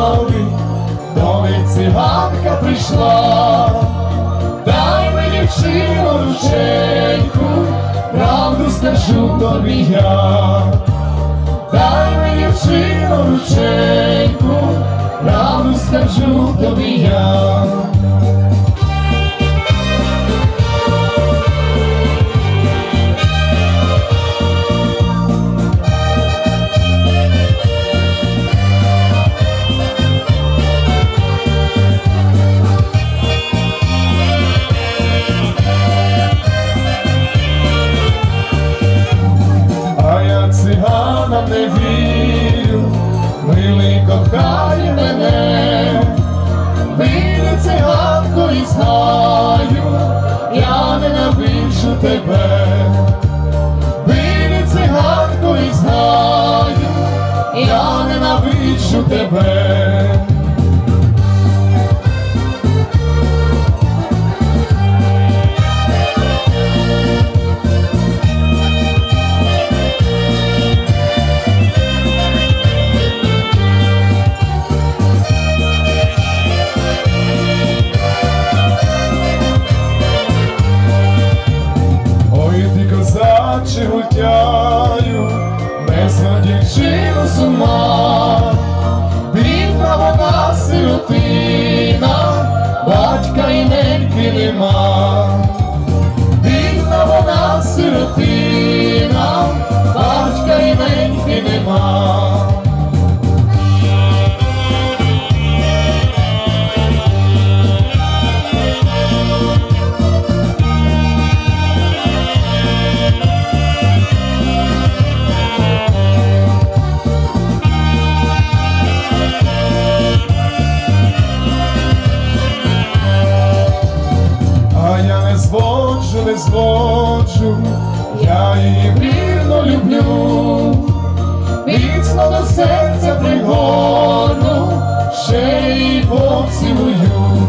стави, до циганка прийшла, дай мені вчину рученьку, правду скажу тобі я, дай мені вчину рученьку, правду скажу тобі я. Циганам не вірю, милий кохає мене, вийди циганко і знаю, я ненавиджу тебе, козаче гультяю, не дівчину зводжу, не зводжу, я її вірно люблю, міцно до серця пригорну, ще й поцілую,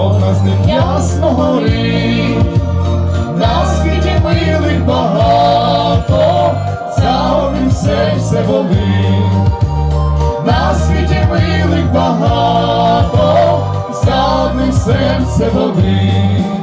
одна з ясно горить, на світі милих багато, за одним все болить, на світі милих багато, за одним серце болить.